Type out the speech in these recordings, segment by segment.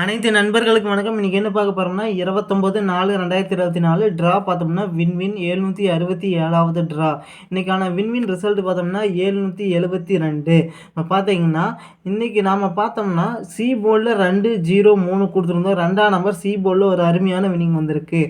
அனைத்து நண்பர்களுக்கு வணக்கம். இன்றைக்கி என்ன பார்க்க போகிறோம்னா இருபத்தொம்போது நாலு ரெண்டாயிரத்தி இருபத்தி நாலு ட்ரா பார்த்தோம்னா வின்வின் ஏழ்நூற்றி அறுபத்தி ஏழாவது ட்ரா இன்றைக்கான வின்வின் ரிசல்ட் பார்த்தோம்னா ஏழ்நூற்றி எழுபத்தி ரெண்டு. இப்போ பார்த்தீங்கன்னா இன்றைக்கி நாம் பார்த்தோம்னா சி போர்டில் ரெண்டு ஜீரோ மூணு கொடுத்துருந்தோம். ரெண்டாம் நம்பர் சி போர்டில் ஒரு அருமையான வின்னிங் வந்திருக்கு.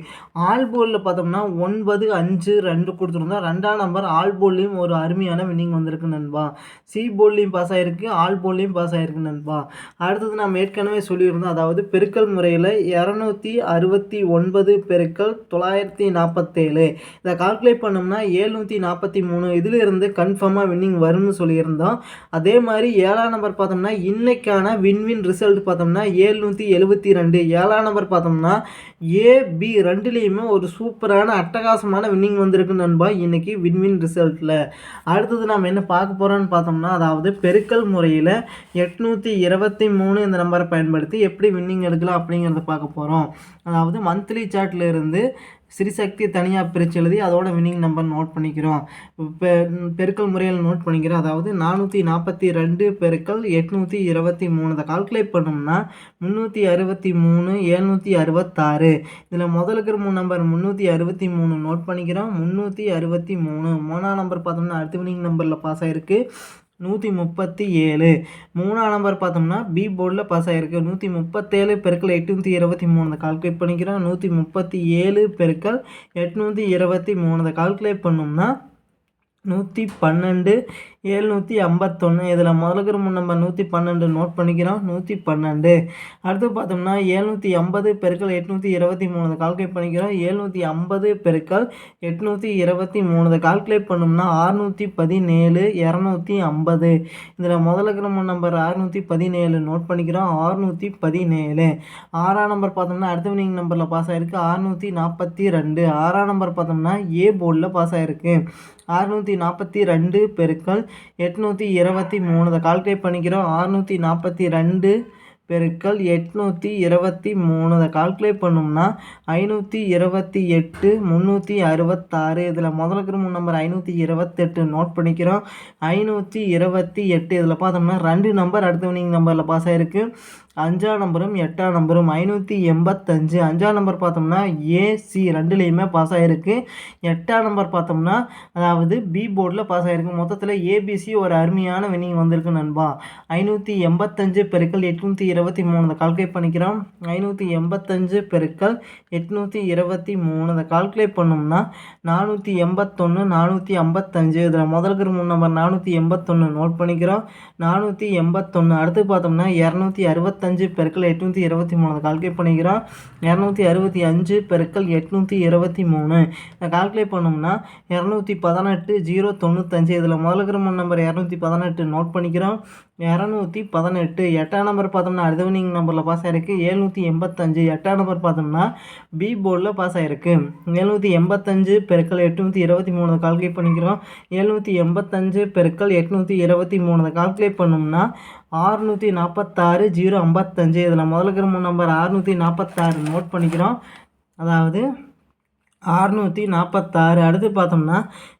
ஆல் போர்டில் பார்த்தோம்னா ஒன்பது அஞ்சு ரெண்டு கொடுத்துருந்தோம். ரெண்டாம் நம்பர் ஆல் போர்ட்லேயும் ஒரு அருமையான வின்னிங் வந்திருக்கு நண்பா. சி போர்ட்லேயும் பாஸ் ஆகிருக்கு ஆல் போர்ட்லேயும் பாஸ் ஆகிருக்கு நண்பா. அடுத்தது நம்ம ஏற்கனவே சொல்லியிருந்தோம் அதாவது பெருக்கல் முறையில் இரநூத்தி அறுபத்தி ஒன்பது பெருக்கல் தொள்ளாயிரத்தி நாற்பத்தேழு இதை கால்குலேட் பண்ணோம்னா ஏழ்நூற்றி நாற்பத்தி மூணு. இதிலிருந்து கன்ஃபார்மாக வின்னிங் வரும்னு சொல்லியிருந்தோம். அதே மாதிரி ஏழாம் நம்பர் பார்த்தோம்னா இன்றைக்கான வின்வின் ரிசல்ட் பார்த்தோம்னா ஏழ்நூற்றி எழுபத்தி ரெண்டு. ஏழாம் நம்பர் பார்த்தோம்னா ஏ பி ரெண்டுலேயுமே ஒரு சூப்பரான அட்டகாசமான வின்னிங் வந்திருக்கு நண்பா இன்னைக்கு வின்வின் ரிசல்ட்டில் அடுத்தது நாம் என்ன பார்க்க போகிறோன்னு பார்த்தோம்னா அதாவது பெருக்கல் முறையில் எட்நூற்றி இருபத்தி மூணு இந்த நம்பரை பயன்படுத்தி எப்படி எப்படி வின்னிங் எடுக்கலாம் அப்படிங்கிறத பார்க்க போகிறோம் அதாவது மந்த்லி சார்ட்டில் இருந்து சிறிசக்தி தனியாக பிரித்து எழுதி அதோட வின்னிங் நம்பர் நோட் பண்ணிக்கிறோம். இப்போ பெருக்கல் முறையில் நோட் பண்ணிக்கிறோம். அதாவது நானூற்றி நாற்பத்தி ரெண்டு பெருக்கல் எட்நூற்றி இருபத்தி மூணு. இதை கால்குலேட் பண்ணோம்னா முந்நூற்றி அறுபத்தி மூணு எழுநூற்றி அறுபத்தாறு. இதில் முதல் இருக்கிற மூணு நம்பர் முந்நூற்றி அறுபத்தி மூணு நோட் பண்ணிக்கிறோம். முந்நூற்றி அறுபத்தி மூணு. மூணாம் நம்பர் பார்த்தோம்னா அடுத்த வின்னிங் நம்பரில் பாஸ் ஆகிருக்கு நூற்றி முப்பத்தி ஏழு. மூணாம் நம்பர் பார்த்தோம்னா பி போர்டில் பாஸ் ஆகிருக்கு நூற்றி முப்பத்தேழு பெருக்கள் எட்நூற்றி இருபத்தி மூணு கால்குலேட் பண்ணிக்கிறோம். நூற்றி முப்பத்தி ஏழு பெருக்கள் எட்நூற்றி இருபத்தி மூணு கால்குலேட் பண்ணோம்னா நூற்றி பன்னெண்டு எழுநூற்றி ஐம்பத்தொன்று இதில் முதலுக்கிற முன் நம்ம நூற்றி பன்னெண்டு நோட் பண்ணிக்கிறோம். நூற்றி பன்னெண்டு. அடுத்து பார்த்தோம்னா ஏழ்நூற்றி ஐம்பது பெருக்கள் எட்நூற்றி இருபத்தி மூணு கால்குலேட் பண்ணிக்கிறோம். ஏழ்நூற்றி ஐம்பது பெருக்கள் எட்நூற்றி இருபத்தி மூணு கால்குலேட் பண்ணோம்னா ஆறுநூற்றி பதினேழு இரநூத்தி ஐம்பது. இதில் முதலுக்கிற முன் நம்பர் அறுநூற்றி பதினேழு நோட் பண்ணிக்கிறோம். ஆறுநூற்றி பதினேழு. ஆறாம் நம்பர் பார்த்தோம்னா அடுத்த வினிங் நம்பரில் பாஸ் ஆகிருக்கு ஆறுநூற்றி நாற்பத்தி ரெண்டு. ஆறாம் நம்பர் பார்த்தோம்னா ஏ போர்டில் பாஸ் ஆகிருக்கு அறுநூற்றி நாற்பத்தி ரெண்டு பெருக்கள் எட்நூற்றி இருபத்தி மூணு இதை கால்குலேட் பண்ணிக்கிறோம். அறுநூற்றி நாற்பத்தி ரெண்டு பெருக்கல் எட்நூற்றி இருபத்தி மூணு அதை கால்குலேட் பண்ணோம்னா ஐநூற்றி இருபத்தி எட்டு முந்நூற்றி அறுபத்தாறு. இதில் முதல்ல இருக்கிற மூணு நம்பர் ஐநூற்றி இருபத்தெட்டு நோட் பண்ணிக்கிறோம். ஐநூற்றி இருபத்தி எட்டு இதில் பார்த்தோம்னா ரெண்டு நம்பர் அடுத்த வினிங் நம்பரில் பாஸ் ஆகிருக்கு அஞ்சாம் நம்பரும் எட்டாம் நம்பரும் ஐநூற்றி எண்பத்தஞ்சு. அஞ்சாம் நம்பர் பார்த்தோம்னா ஏசி ரெண்டுலேயுமே பாஸ் ஆகிருக்கு எட்டாம் நம்பர் பார்த்தோம்னா அதாவது பி போர்டில் பாஸ் ஆகிருக்கு மொத்தத்தில் ஏபிசி ஒரு அருமையான வினிங் வந்திருக்கு நண்பா. ஐநூற்றி எண்பத்தஞ்சு பெருக்கள் எட்நூற்றி இருபத்தி மூணு. கால்குலேட் பண்ணிக்கிறோம். ஐநூற்றி எண்பத்தஞ்சு பெருக்கள் எட்நூற்றி இருபத்தி மூணு. அதை கால்குலேட் பண்ணோம்னா நானூற்றி எண்பத்தொன்று நானூற்றி ஐம்பத்தஞ்சு. இதில் முதல் மூணு நம்பர் நானூற்றி எண்பத்தொன்று நோட் பண்ணிக்கிறோம். நானூற்றி எண்பத்தொன்று அடுத்து பார்த்தோம்னா இரநூத்தி அறுபத்தி இருபத்தஞ்சு பெருக்கள் எட்நூற்றி இருபத்தி மூணு. கால்குலேட் பண்ணிக்கிறோம். இரநூத்தி அறுபத்தி அஞ்சு பெருக்கள் எட்நூற்றி இருபத்தி மூணு. இதை கால்குலேட் பண்ணோம்னா இரநூத்தி பதினெட்டு ஜீரோ தொண்ணூத்தஞ்சு. இதில் முதல்ல நம்பர் இரநூத்தி பதினெட்டு. நோட் பண்ணிக்கிறோம். இரநூத்தி பதினெட்டு. எட்டாம் நம்பர் பார்த்தோம்னா அடுத்தவனிங் நம்பரில் பாஸ் ஆகிருக்கு எழுநூற்றி எண்பத்தஞ்சு. எட்டாம் நம்பர் பார்த்தோம்னா பி போர்டில் பாஸ் ஆகிருக்கு எழுநூற்றி எண்பத்தஞ்சு பெருக்கள் எட்நூற்றி இருபத்தி மூணு கால்குலேட் பண்ணிக்கிறோம். எழுநூற்றி எண்பத்தஞ்சு பெருக்கள் எட்நூற்றி இருபத்தி மூணு கால்குலேட் பண்ணோம்னா ஆறுநூற்றி நாற்பத்தாறு ஜீரோ ஐம்பத்தஞ்சு. இதில் முதலுக்கிற மூணு நம்பர் ஆறுநூற்றி நாற்பத்தாறு நோட் பண்ணிக்கிறோம். அதாவது அறுநூற்றி நாற்பத்தாறு அடுத்து பார்த்தோம்னா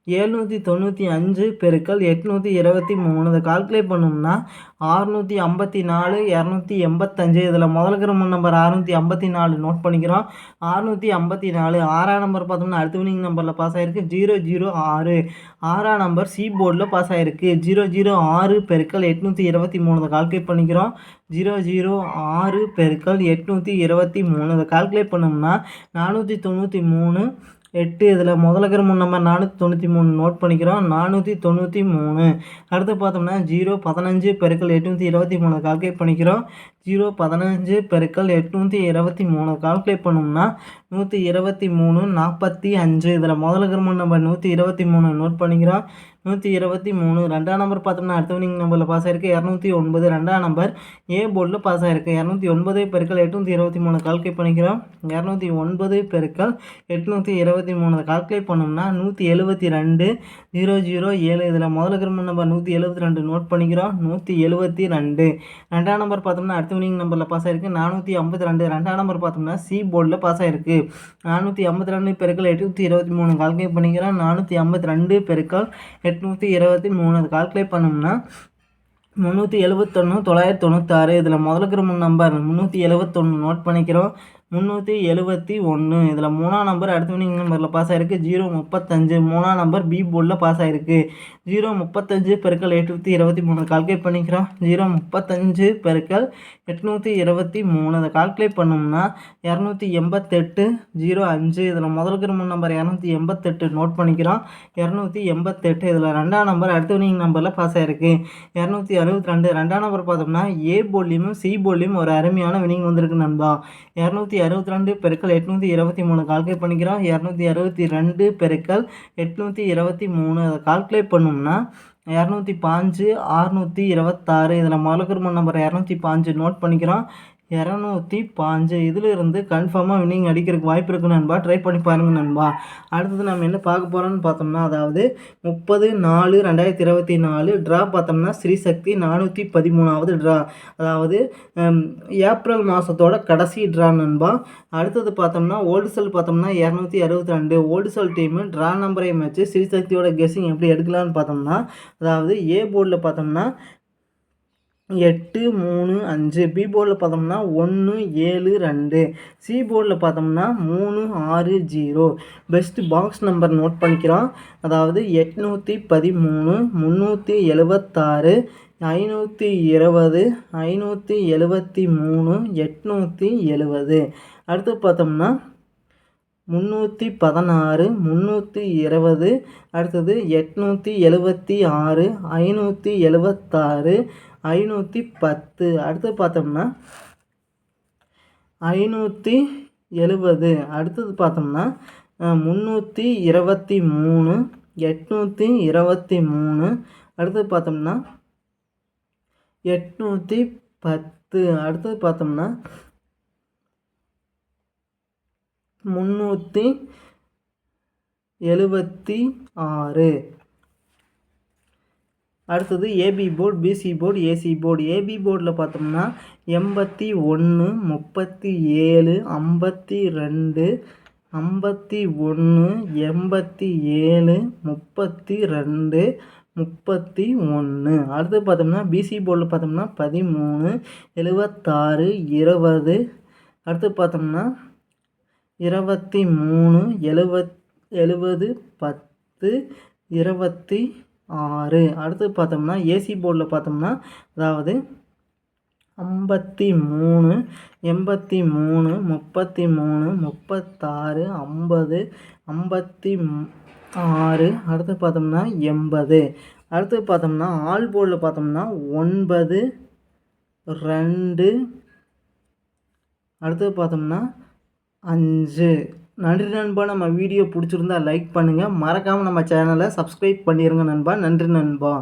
ஏழ்நூற்றி தொண்ணூற்றி அஞ்சு பெருக்கள் எட்நூற்றி இருபத்தி மூணு. இதை கால்குலேட் பண்ணோம்னா அறுநூற்றி ஐம்பத்தி நாலு இரநூத்தி எண்பத்தஞ்சு. இதில் முதல் மூணு நம்பர் அறுநூற்றி ஐம்பத்தி நாலு நோட் பண்ணிக்கிறோம். அறுநூற்றி ஐம்பத்தி நாலு ஆறாம் நம்பர் பார்த்தோம்னா அடுத்த வினிங் நம்பரில் பாஸ் ஆகிருக்கு ஜீரோ ஜீரோ ஆறு. ஆறாம் நம்பர் சி போர்டில் பாஸ் ஆகிருக்கு ஜீரோ ஜீரோ ஆறு பெருக்கள் எட்நூற்றி இருபத்தி மூணு. கால்குலேட் பண்ணிக்கிறோம். ஜீரோ ஜீரோ ஆறு பெருக்கள் எட்நூற்றி இருபத்தி மூணு. இதை கால்குலேட் பண்ணோம்னா நானூற்றி தொண்ணூற்றி மூணு எட்டு இதில் முதல்ல மூணு நம்பர் நானூற்றி தொண்ணூற்றி மூணு நோட் பண்ணிக்கிறோம். நானூற்றி தொண்ணூற்றி மூணு. அடுத்து பார்த்தோம்னா ஜீரோ பதினஞ்சு பெருக்கள் எட்நூற்றி இருபத்தி மூணு கால்குலேட் பண்ணிக்கிறோம். ஜீரோ பதினஞ்சு பெருக்கள் எட்நூற்றி இருபத்தி மூணு கால்குலேட் பண்ணோம்னா நூற்றி இருபத்தி மூணு நாற்பத்தி அஞ்சு. இதில் முதல்ல மூணு நம்பர் நூற்றி இருபத்தி மூணு நோட் பண்ணிக்கிறோம். நூற்றி இருபத்தி மூணு. ரெண்டாம் நம்பர் பார்த்தோம்னா அடுத்த வினிங் நம்பரில் பாஸ் ஆயிருக்கு. இரநூத்தி ஒன்பது. ரெண்டாம் நம்பர் ஏ போர்டில் பாஸ் ஆயிருக்கு. இரநூத்தி ஒன்பது பெருக்கள் எட்நூற்றி இருபத்தி மூணு கால்குலேட் பண்ணிக்கிறோம். இரநூத்தி ஒன்பது பெருக்கள் எட்நூற்றி இருபத்தி மூணு. கால்குலேட் பண்ணோம்னா நூற்றி எழுபத்தி ரெண்டு ஜீரோ ஜீரோ ஏழு. இதில் முதல்ல கிரும நம்பர் நூற்றி எழுபத்தி ரெண்டு நோட் பண்ணிக்கிறோம். நூற்றி எழுபத்தி ரெண்டு. ரெண்டாம் நம்பர் பார்த்தோம்னா அடுத்த வினிங் நம்பரில் பாஸ் ஆயிருக்கு. நானூற்றி ஐம்பத்தி ரெண்டு. ரெண்டாம் நம்பர் பார்த்தோம்னா சி போர்டில் பாஸ் ஆயிருக்கு. நானூற்றி ஐம்பத்தி ரெண்டு பெருக்கள் எட்நூற்றி இருபத்தி மூணு கால்குலேட் பண்ணிக்கிறோம். நானூற்றி ஐம்பத்தி ரெண்டு பெருக்கள் எட்நூற்றி இருபத்தி மூணு. கால்குலேட் பண்ணோம்னா முந்நூற்றி எழுபத்தொன்று தொள்ளாயிரத்தி தொண்ணூத்தாறு. இதில் முதலுக்கிற மூணு நம்பர் முந்நூற்றி எழுபத்தொன்று நோட் பண்ணிக்கிறோம். முந்நூற்றி எழுபத்தி ஒன்று இதில் மூணாம் நம்பர் அடுத்த வினிங் நம்பரில் பாஸ் ஆகிருக்கு ஜீரோ முப்பத்தஞ்சு. மூணாம் நம்பர் பி போர்டில் பாஸ் ஆகிருக்கு ஜீரோ முப்பத்தஞ்சு பெருக்கள் எட்நூற்றி இருபத்தி மூணு. கால்குலேட் பண்ணிக்கிறோம். ஜீரோ முப்பத்தஞ்சு பெருக்கல் எட்நூற்றி இருபத்தி மூணு. அதை கால்குலேட் பண்ணோம்னா இரநூத்தி எண்பத்தெட்டு ஜீரோ அஞ்சு. இதில் முதல் மூணு நம்பர் இரநூத்தி எண்பத்தெட்டு நோட் பண்ணிக்கிறோம். இரநூத்தி எண்பத்தெட்டு. இதில் ரெண்டாம் நம்பர் அடுத்த வினிங் நம்பரில் பாஸ் ஆகிருக்கு இரநூத்தி அறுபத்தி ரெண்டு. ரெண்டாம் நம்பர் பார்த்தோம்னா ஏ போலியும் சி போலியும் ஒரு அருமையான வினிங் வந்திருக்கு நண்பா. இரநூத்தி அறுபத்தி ரெண்டு பெருக்கல் எட்நூற்றி இருபத்தி மூணு கால்குலேட் பண்ணிக்கிறோம். இரநூத்தி அறுபத்தி ரெண்டு பெருக்கல் எட்நூற்றி இருபத்தி மூணு. அதை கால்குலேட் பண்ணோம்னா இரநூத்தி பாஞ்சு ஆறுநூற்றி இருபத்தாறு. இதில் முதல்ல நம்பர் இரநூத்தி பாஞ்சு நோட் பண்ணிக்கிறோம். இரநூத்தி பாஞ்சு. இதில் இருந்து கன்ஃபார்மாக வின்னிங் அடிக்கிறதுக்கு வாய்ப்பு இருக்குது நண்பா. ட்ரை பண்ணி பாருங்கள் நண்பா. அடுத்தது நம்ம என்ன பார்க்க போகிறோம்னு பார்த்தோம்னா அதாவது முப்பது நாலு ரெண்டாயிரத்தி இருபத்தி நாலு ட்ரா பார்த்தோம்னா ஸ்ரீசக்தி நானூற்றி பதிமூணாவது ட்ரா அதாவது ஏப்ரல் மாதத்தோட கடைசி ட்ரா நண்பா. அடுத்தது பார்த்தோம்னா ஓல்டு செல் பார்த்தோம்னா இரநூத்தி அறுபத்தி ரெண்டு. ஓல்டு செல் டீமு ட்ரா நம்பரையும் வச்சு ஸ்ரீசக்தியோட கெஸ்ஸிங் எப்படி எடுக்கலான்னு பார்த்தோம்னா அதாவது ஏ போர்டில் பார்த்தோம்னா எட்டு மூணு அஞ்சு. பி போர்டில் பார்த்தோம்னா ஒன்று ஏழு ரெண்டு. சி போர்டில் பார்த்தோம்னா மூணு ஆறு zero. Best box number note பண்ணிக்கிறோம். அதாவது எட்நூற்றி பதிமூணு முந்நூற்றி எழுபத்தாறு ஐநூற்றி இருபது ஐநூற்றி எழுபத்தி மூணு எட்நூற்றி எழுபது அடுத்து பார்த்தோம்னா முந்நூற்றி பதினாறு முந்நூற்றி இருபது அடுத்தது எட்நூற்றி எழுபத்தி ஆறு ஐநூற்றி எழுபத்தாறு ஐநூற்றி பத்து. அடுத்து பார்த்தோம்னா ஐநூற்றி எழுபது. அடுத்தது பார்த்தோம்னா முந்நூற்றி இருபத்தி மூணு எட்நூற்றி இருபத்தி மூணு. அடுத்தது பார்த்தோம்னா எட்நூற்றி பத்து. அடுத்தது பார்த்தோம்னா முந்நூற்றி எழுபத்தி ஆறு. அடுத்தது AB board BC board AC board AB போர்டில் பார்த்தோம்னா எண்பத்தி ஒன்று முப்பத்தி ஏழு ஐம்பத்தி ரெண்டு ஐம்பத்தி ஒன்று எண்பத்தி ஏழு முப்பத்தி ரெண்டு முப்பத்தி ஒன்று அடுத்து பார்த்தோம்னா பிசி போர்டில் பார்த்தோம்னா பதிமூணு எழுபத்தாறு இருபது. அடுத்து பார்த்தோம்னா இருபத்தி மூணு எழுவத் எழுபது பத்து இருபத்தி ஆறு அடுத்து பார்த்தோம்னா ஏசி போர்டில் பார்த்தோம்னா அதாவது ஐம்பத்தி மூணு எண்பத்தி மூணு முப்பத்தி மூணு முப்பத்தாறு ஐம்பது ஐம்பத்தி ஆறு அடுத்து பார்த்தோம்னா எண்பது. அடுத்து பார்த்தோம்னா ஆல் போர்டில் பார்த்தோம்னா ஒன்பது ரெண்டு. அடுத்து பார்த்தோம்னா அஞ்சு. நன்றி நண்பா. நம்ம வீடியோ பிடிச்சிருந்தா லைக் பண்ணுங்கள் மறக்காமல் நம்ம சேனலை சப்ஸ்கிரைப் பண்ணிடுங்க நண்பா. நன்றி நண்பா.